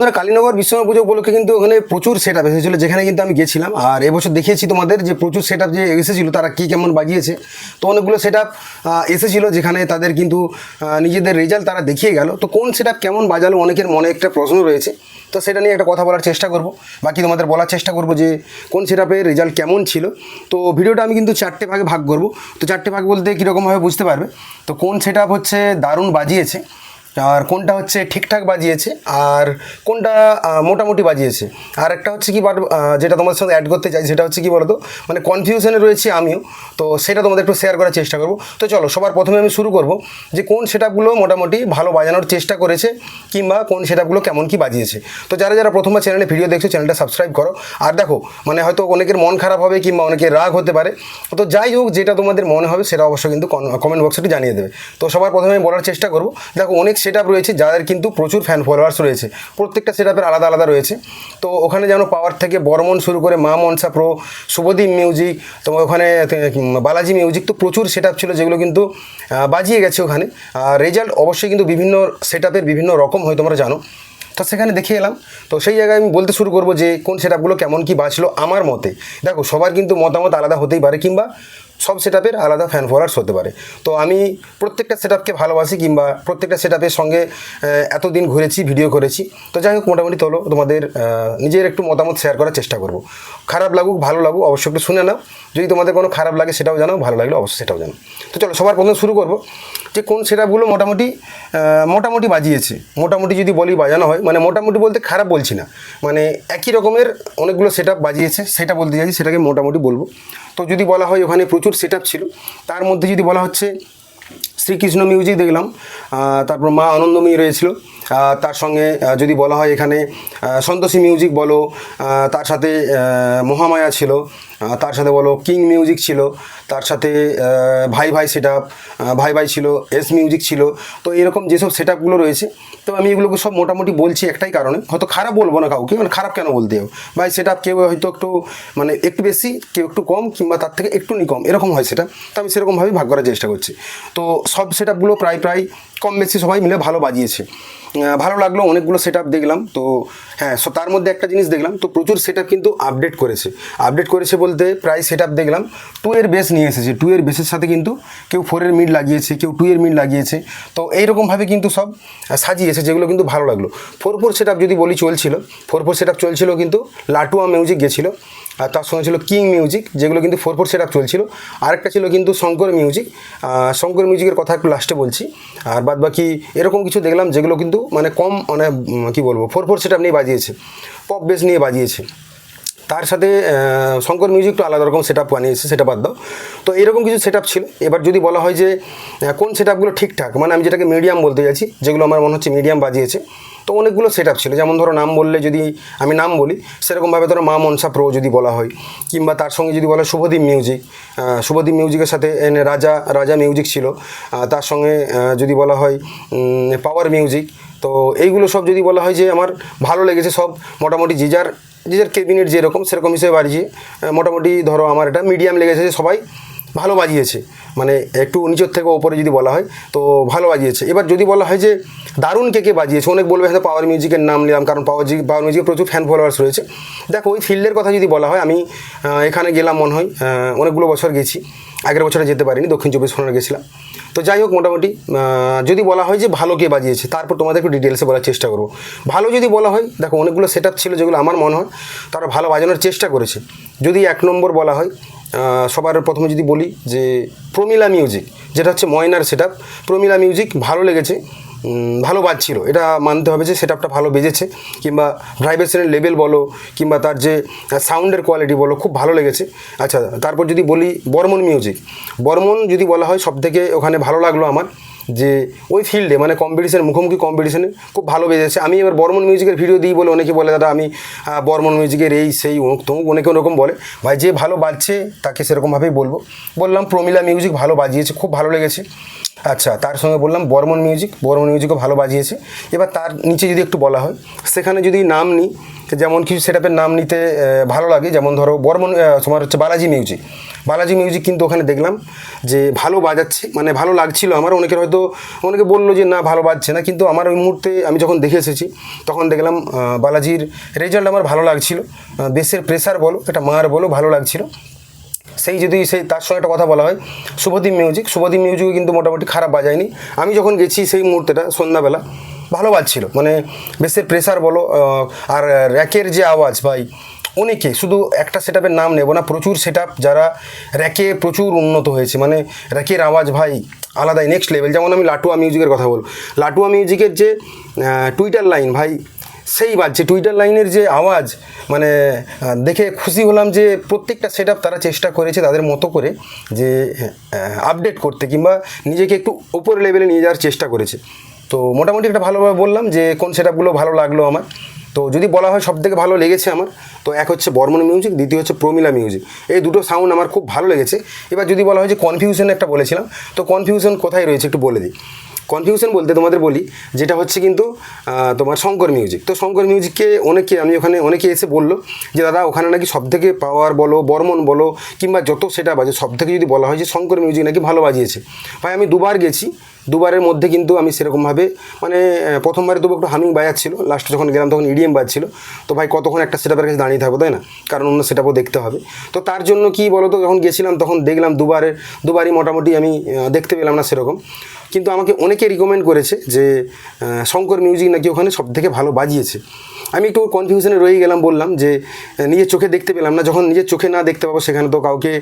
ধরো কালীনগর বিশ্বকর্মা পুজো উপলক্ষে কিন্তু ওখানে প্রচুর সেট আপ এসেছিল, যেখানে কিন্তু আমি গেছিলাম। আর এবছর দেখিয়েছি তোমাদের যে প্রচুর সেট আপ যে এসেছিল, তারা কী কেমন বাজিয়েছে। তো অনেকগুলো সেট আপ এসেছিল যেখানে তাদের কিন্তু নিজেদের রেজাল্ট তারা দেখিয়ে গেল। তো কোন সেট আপ কেমন বাজালো, অনেকের মনে একটা প্রশ্ন রয়েছে। তো সেটা নিয়ে একটা কথা বলার চেষ্টা করব। বাকি তোমাদের বলার চেষ্টা করব যে কোন সেট আপের রেজাল্ট কেমন ছিল। তো ভিডিওটা আমি কিন্তু চারটে ভাগে ভাগ করব। তো চারটে ভাগ বলতে কীরকমভাবে বুঝতে পারবে। তো কোন সেট আপ হচ্ছে, দারুণ বাজিয়েছে। আর কোনটা হচ্ছে ঠিকঠাক বাজিয়েছে আর কোনটা মোটামুটি বাজিয়েছে। আর একটা হচ্ছে কি যেটা তোমাদের সঙ্গে অ্যাড করতে চাই, সেটা হচ্ছে কি বলতো মানে কনফিউশনে রয়েছি আমিও, তো সেটা তোমাদের একটু শেয়ার করার চেষ্টা করব। তো চলো, সবার প্রথমে আমি শুরু করব যে কোন সেটআপগুলো মোটামুটি ভালো বাজানোর চেষ্টা করেছে কিংবা কোন সেটআপগুলো কেমন কি বাজিয়েছে। তো যারা যারা প্রথমবার চ্যানেলে ভিডিও দেখছ চ্যানেলটা সাবস্ক্রাইব করো। আর দেখো মানে হয়তো অনেকের মন খারাপ হবে কিংবা অনেকের রাগ হতে পারে। তো যাই হোক, যেটা তোমাদের মনে হবে, সেটা অবশ্যই কিন্তু কমেন্ট বক্সে একটু জানিয়ে দেবে। তো সবার প্রথমে আমি বলার চেষ্টা করব। দেখো, অনেক সেট রয়েছে, যাদের কিন্তু প্রচুর ফ্যান ফলোয়ার্স রয়েছে। প্রত্যেকটা সেট আলাদা আলাদা রয়েছে। তো ওখানে যেন পাওয়ার থেকে বর্মন শুরু করে মা মনসা প্রো শুভদীপ মিউজিক তোমার ওখানে বালাজি মিউজিক তো প্রচুর সেট ছিল যেগুলো কিন্তু বাজিয়ে গেছে ওখানে। আর রেজাল্ট অবশ্যই কিন্তু বিভিন্ন সেট বিভিন্ন রকম হয়, তোমরা জানো। তো সেখানে দেখে এলাম। তো সেই জায়গায় আমি বলতে শুরু করব যে, কোন সেটআপগুলো কেমন কি বাঁচলো আমার মতে। দেখো, সবার কিন্তু মতামত আলাদা হতেই পারে, কিংবা সব সেটআপের আলাদা ফ্যান ফলোয়ার্স হতে পারে। তো আমি প্রত্যেকটা সেটআপকে ভালোবাসি কিংবা প্রত্যেকটা সেটআপের সঙ্গে এতদিন ঘুরেছি ভিডিও করেছি। তো যাই হোক, মোটামুটি তোলো, তোমাদের নিজের একটু মতামত শেয়ার করার চেষ্টা করব। খারাপ লাগুক, ভালো লাগুক, অবশ্যই একটু শুনে নাও। যদি তোমাদের কোনো খারাপ লাগে, সেটাও জানাও, ভালো লাগলে অবশ্যই সেটাও জানো তো চলো, সবার প্রথমে শুরু করব যে কোন সেটআপগুলো মোটামুটি মোটামুটি বাজিয়েছে। মোটামুটি যদি বলি বাজানো হয় মানে মোটামুটি বলতে খারাপ বলছি না। মানে একই রকমের অনেকগুলো সেট বাজিয়েছে, সেটা বলতে চাইছি, সেটাকে মোটামুটি বলব। তো যদি বলা হয়, ওখানে প্রচুর সেট ছিল। তার মধ্যে যদি বলা হচ্ছে শ্রীকৃষ্ণ মিউজিক দেখলাম তারপর মা আনন্দময়ী রয়েছিল তার সঙ্গে যদি বলা হয় এখানে সন্তোষী মিউজিক বলো তার সাথে মহামায়া ছিল তার সাথে বলো কিং মিউজিক ছিল, তার সাথে ভাই ভাই সেট ভাই ভাই ছিল এস মিউজিক ছিল, তো এরকম যেসব সেট আপগুলো রয়েছে, তো আমি এগুলোকে সব মোটামুটি বলছি একটাই কারণে, হয়তো খারাপ বলব না কাউকে মানে খারাপ কেন বলতে যাও ভাই সেটা কেউ হয়তো একটু মানে একটু বেশি, কেউ একটু কম, কিংবা তার থেকে একটু নি কম, এরকম হয় সেটা তো আমি সেরকমভাবেই ভাগ করার চেষ্টা করছি। তো সব সেট আপগুলো প্রায় প্রায় কম বেশি সবাই মিলে ভালো বাজিয়েছে। ভালো লাগল, অনেকগুলো সেট দেখলাম, তো হ্যাঁ সো তার মধ্যে একটা জিনিস দেখলাম, তো প্রচুর সেট কিন্তু আপডেট করেছে। আপডেট করেছে বলতে প্রায় সেট দেখলাম টু এর বেস নিয়ে এসেছে টু এর বেসের সাথে কিন্তু কেউ ফোরের মিড লাগিয়েছে, কেউ টু এর মিড লাগিয়েছে, তো এইরকমভাবে কিন্তু সব সাজিয়েছে, যেগুলো কিন্তু ভালো লাগল। ফোর ফোর সেট যদি বলি চলছিল ফোর ফোর সেট চলছিল কিন্তু লাটুয়া মিউজিক গেছিল আর তার সঙ্গে ছিল কিং মিউজিক যেগুলো কিন্তু ফোর ফোর সেট আপ চলছিল। আরেকটা ছিল কিন্তু শঙ্কর মিউজিক শঙ্কর মিউজিকের কথা একটু লাস্টে বলছি। আর বাদ বাকি এরকম কিছু দেখলাম যেগুলো কিন্তু মানে কম মানে কী বলব ফোর ফোর সেট আপ নিয়ে বাজিয়েছে। পপ বেস নিয়ে বাজিয়েছে। তার সাথে শঙ্কর মিউজিক একটু আলাদা রকম সেট আপ বানিয়েছে সেটা বাদ দাও। তো এরকম কিছু সেট ছিল। এবার যদি বলা হয় যে কোন সেট আপগুলো ঠিকঠাক? মানে আমি যেটাকে মিডিয়াম বলতে যাচ্ছি, যেগুলো আমার মনে হচ্ছে মিডিয়াম বাজিয়েছে। তো অনেকগুলো সেট ছিল। যেমন ধরো নাম বললে যদি আমি নাম বলি, সেরকমভাবে ধরো মা মনসা প্রো যদি বলা হয়, কিংবা তার সঙ্গে যদি বলা শুভদীপ মিউজিক শুভদীপ মিউজিকের সাথে রাজা রাজা মিউজিক ছিল। তার সঙ্গে যদি বলা হয় পাওয়ার মিউজিক তো এইগুলো সব যদি বলা হয় যে আমার ভালো লেগেছে, সব মোটামুটি যে যার যে কেবিনেট যেরকম, সেরকম হিসেবে বাজিয়ে মোটামুটি ধরো আমার এটা মিডিয়াম লেগেছে সবাই ভালো বাজিয়েছে। মানে একটু নিচের থেকে ওপরে যদি বলা হয়, তো ভালো বাজিয়েছে। এবার যদি বলা হয় যে দারুণ কে কে বাজিয়েছে, অনেক বলবে হয়তো পাওয়ার মিউজিকের নাম নিলাম, কারণ পাওয়ার পাওয়ার মিউজিকের প্রচুর ফ্যান ফলোয়ার্স রয়েছে। দেখো, ওই ফিল্ডের কথা যদি বলা হয়, আমি এখানে গেলাম মনে হয় অনেকগুলো বছর গেছি। আগের বছরে যেতে পারিনি, দক্ষিণ চব্বিশ পরগনা গেছিলাম। তো যাই হোক, মোটামুটি যদি বলা হয় যে ভালো কে বাজিয়েছে, তারপর তোমাদের একটু ডিটেলসে বলার চেষ্টা করব। ভালো যদি বলা হয়, দেখো, অনেকগুলো সেট ছিল যেগুলো আমার মনে হয় তারা ভালো বাজানোর চেষ্টা করেছে। যদি এক নম্বর বলা হয় সবার প্রথমে যদি বলি যে প্রমিলা মিউজিক যেটা হচ্ছে ময়নার সেট প্রমিলা মিউজিক ভালো লেগেছে। ভালো বাজছিল। এটা মানতে হবে যে সেটআপটা ভালো বেজেছে, কিংবা ভাইব্রেশনের লেভেল বলো, কিংবা তার যে সাউন্ডের কোয়ালিটি বলো, খুব ভালো লেগেছে। আচ্ছা তারপর যদি বলি বর্মন মিউজিক বর্মন যদি বলা হয় সব থেকে ওখানে ভালো লাগল আমার যে ওই ফিল্ডে মানে কম্পিটিশন মুখোমুখি কম্পিটিশনে খুব ভালো বেজেছে। আমি এবার বর্মন মিউজিকের ভিডিও দিই বলে অনেকে বলে, দাদা, আমি বর্মন মিউজিকের এই সেই তমুক অনেকে ওরকম বলে, ভাই, যে ভালো বাজছে, তাকে সেরকমভাবেই বলব। বললাম, প্রমিলা মিউজিক ভালো বাজিয়েছে, খুব ভালো লেগেছে। আচ্ছা তার সঙ্গে বললাম বর্মন মিউজিক বর্মন মিউজিকও ভালো বাজিয়েছে। এবার তার নিচে যদি একটু বলা হয়, সেখানে যদি নাম নিই, যেমন কিছু সেটআপের নাম নিতে ভালো লাগে, যেমন ধরো বর্মন তোমার হচ্ছে বালাজি মিউজিক বালাজি মিউজিক কিন্তু ওখানে দেখলাম যে ভালো বাজাচ্ছে মানে ভালো লাগছিল আমার। অনেকের হয়তো, অনেকে বলল যে না, ভালো বাজছে না, কিন্তু আমার ওই মুহূর্তে আমি যখন দেখে এসেছি, তখন দেখলাম বালাজির রেজাল্ট আমার ভালো লাগছিল। বেসের প্রেসার বলো, এটা মার বলো, ভালো লাগছিল। সেই যদি সেই তার সঙ্গে একটা কথা বলা হয়, শুভদীপ মিউজিক শুভদীপ মিউজিকও কিন্তু মোটামুটি খারাপ বাজায়নি। আমি যখন গেছি সেই মুহূর্তেটা, সন্ধ্যাবেলা, ভালো বাজছিল। মানে বেসের প্রেসার বলো আর র্যাকের যে আওয়াজ ভাই, অনেকে শুধু একটা সেটআপের নাম নেব না, প্রচুর সেটআপ যারা র্যাকে প্রচুর উন্নত হয়েছে। মানে র্যাকের আওয়াজ ভাই, আলাদাই নেক্সট লেভেল যেমন আমি লাটুয়া মিউজিকের কথা বলব। লাটুয়া মিউজিকের যে টুইটার লাইন ভাই সেই বাজছে টুইটার লাইনের যে আওয়াজ মানে দেখে খুশি হলাম যে প্রত্যেকটা সেট তারা চেষ্টা করেছে তাদের মতো করে যে আপডেট করতে কিংবা নিজেকে একটু উপর লেভেলে নিয়ে যাওয়ার চেষ্টা করেছে। তো মোটামুটি একটা ভালোভাবে বললাম যে কোন সেট ভালো লাগল আমার। তো যদি বলা হয় সব থেকে ভালো লেগেছে আমার, তো এক হচ্ছে বর্মন মিউজিক দ্বিতীয় হচ্ছে প্রমিলা মিউজিক এই দুটো সাউন্ড আমার খুব ভালো লেগেছে। এবার যদি বলা হয় যে কনফিউশন একটা বলেছিলাম, তো কনফিউশন কোথায় রয়েছে একটু বলে দিই। কনফিউশন বলতে তোমাদের বলি, যেটা হচ্ছে কিন্তু তোমার শঙ্কর মিউজিক তো শঙ্কর মিউজিককে অনেকে, আমি ওখানে, অনেকে এসে বলল যে, দাদা, ওখানে নাকি সব থেকে পাওয়ার বলো, বর্মন বলো, কিংবা যত সেটা বাজে সব থেকে যদি বলা হয় যে শঙ্কর মিউজিক নাকি ভালো বাজিয়েছে। ভাই, আমি দুবার গেছি দুবারের মধ্যে কিন্তু আমি সেরকমভাবে মানে প্রথমবারে দুবার একটু হামিং বাজাচ্ছিল লাস্টে যখন গেলাম তখন ইডিএম বাজছিল তো ভাই, কতক্ষণ একটা সেটাপের কাছে দাঁড়িয়ে থাকব, তাই না? কারণ অন্য সেটাপও দেখতে হবে। তো তার জন্য কি বলো তো যখন গেছিলাম তখন দেখলাম দুবারের, দুবারই মোটামুটি আমি দেখতে পেলাম না সেরকম। কিন্তু আমাকে অনেকে রিকমেন্ড করেছে যে শঙ্কর মিউজিক নাকি ওখানে সব থেকে ভালো বাজিয়েছে। আমি একটু কনফিউশনে রয়ে গেলাম, বললাম যে নিজের চোখে দেখতে পেলাম না। যখন নিজের চোখে না দেখতে পাবো সেখানে তো কাউকে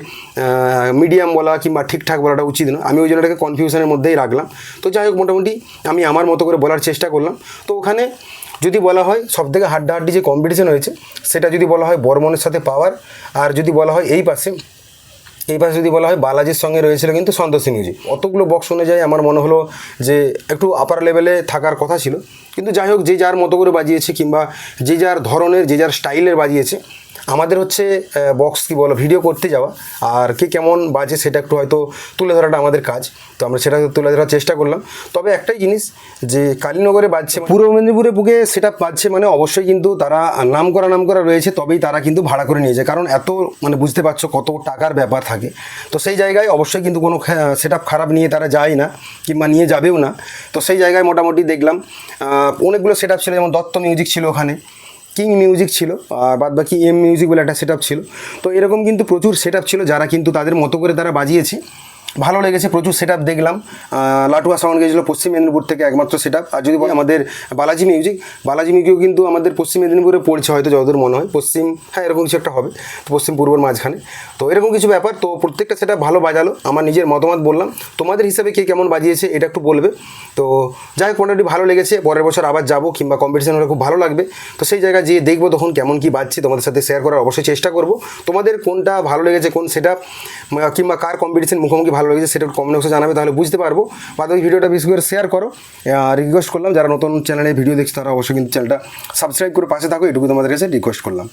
মিডিয়াম বলা কিংবা ঠিকঠাক বলাটা উচিত না আমি ওই জন্য এটাকে কনফিউশনের মধ্যেই রাখলাম। তো যাই হোক, মোটামুটি আমি আমার মতো করে বলার চেষ্টা করলাম। তো ওখানে যদি বলা হয় সব থেকে হাড্ডাহাড্ডি যে কম্পিটিশন হয়েছে, সেটা যদি বলা হয় বর্মনের সাথে পাওয়ার আর যদি বলা হয় এই পাশে এই পাশে যদি বলা হয় বালাজির সঙ্গে রয়েছিল কিন্তু সন্তোষী মিউজিক অতগুলো বক্স অনুযায়ী আমার মনে হলো যে একটু আপার লেভেলে থাকার কথা ছিল। কিন্তু যাই হোক, যে যার মতো করে বাজিয়েছে কিংবা যে যার ধরনের, যে যার স্টাইলের বাজিয়েছে আমাদের হচ্ছে বক্স কি বলো ভিডিও করতে যাওয়া। আর কে কেমন বাজে সেটা একটু হয়তো তুলে ধরাটা আমাদের কাজ। তো আমরা সেটা তুলে ধরার চেষ্টা করলাম। তবে একটাই জিনিস যে, কালীনগরে বাজছে পূর্ব মেদিনীপুরে বুকে সেটা বাজছে মানে অবশ্যই কিন্তু তারা নাম করা নাম করা রয়েছে, তবেই তারা কিন্তু ভাড়া করে নিয়ে যায় কারণ এত মানে বুঝতে পারছ কত টাকার ব্যাপার থাকে। তো সেই জায়গায় অবশ্যই কিন্তু কোনো সেট খারাপ নিয়ে তারা যায় না, কিংবা নিয়ে যাবেও না। তো সেই জায়গায় মোটামুটি দেখলাম অনেকগুলো সেট ছিল, যেমন দত্ত মিউজিক ছিল ওখানে। কিং মিউজিক ছিল, আর বাদ বাকি এম মিউজিক বলে একটা সেট ছিল। তো এরকম কিন্তু প্রচুর সেট ছিল যারা কিন্তু তাদের মতো করে তারা বাজিয়েছে। ভালো লেগেছে, প্রচুর সেট দেখলাম। লাটুয়া সাউন্ড গেছিল পশ্চিম মেদিনীপুর থেকে একমাত্র সেট আর যদি আমাদের বালাজি মিউজিক বালাজি মিউজিকও কিন্তু আমাদের পশ্চিম মেদিনীপুরে পড়ছে, হয়তো যতদূর মনে হয়। পশ্চিম হ্যাঁ এরকম কিছু একটা হবে তো পশ্চিম পূর্বর মাঝখানে। তো এরকম কিছু ব্যাপার, তো প্রত্যেকটা সেটা ভালো বাজালো। আমার নিজের মতামত বললাম। তোমাদের হিসাবে কে কেমন বাজিয়েছে, এটা একটু বলবে। তো যাই হোক, মোটামুটি ভালো লেগেছে। পরের বছর আবার যাব, কিংবা কম্পিটিশন হলে খুব ভালো লাগবে। তো সেই জায়গায় যেয়ে দেখব তখন কেমন কি বাজছে। তোমাদের সাথে শেয়ার করার অবশ্যই চেষ্টা করব। তোমাদের কোনটা ভালো লেগেছে, কোন সেটা কিংবা কার কম্পিটিশন মুখোমুখি ভালো লেগেছে, সেটা কমেন্ট বক্সে জানাবে, তাহলে বুঝতে পারব। বা তুমি ভিডিওটা বেশি করে শেয়ার করো। রিকোয়েস্ট করলাম, যারা নতুন চ্যানেলে ভিডিও দেখছে, তারা অবশ্যই কিন্তু চ্যানেলটা সাবস্ক্রাইব করে পাশে থাকো এটুকু তোমাদের কাছে রিকোয়েস্ট করলাম।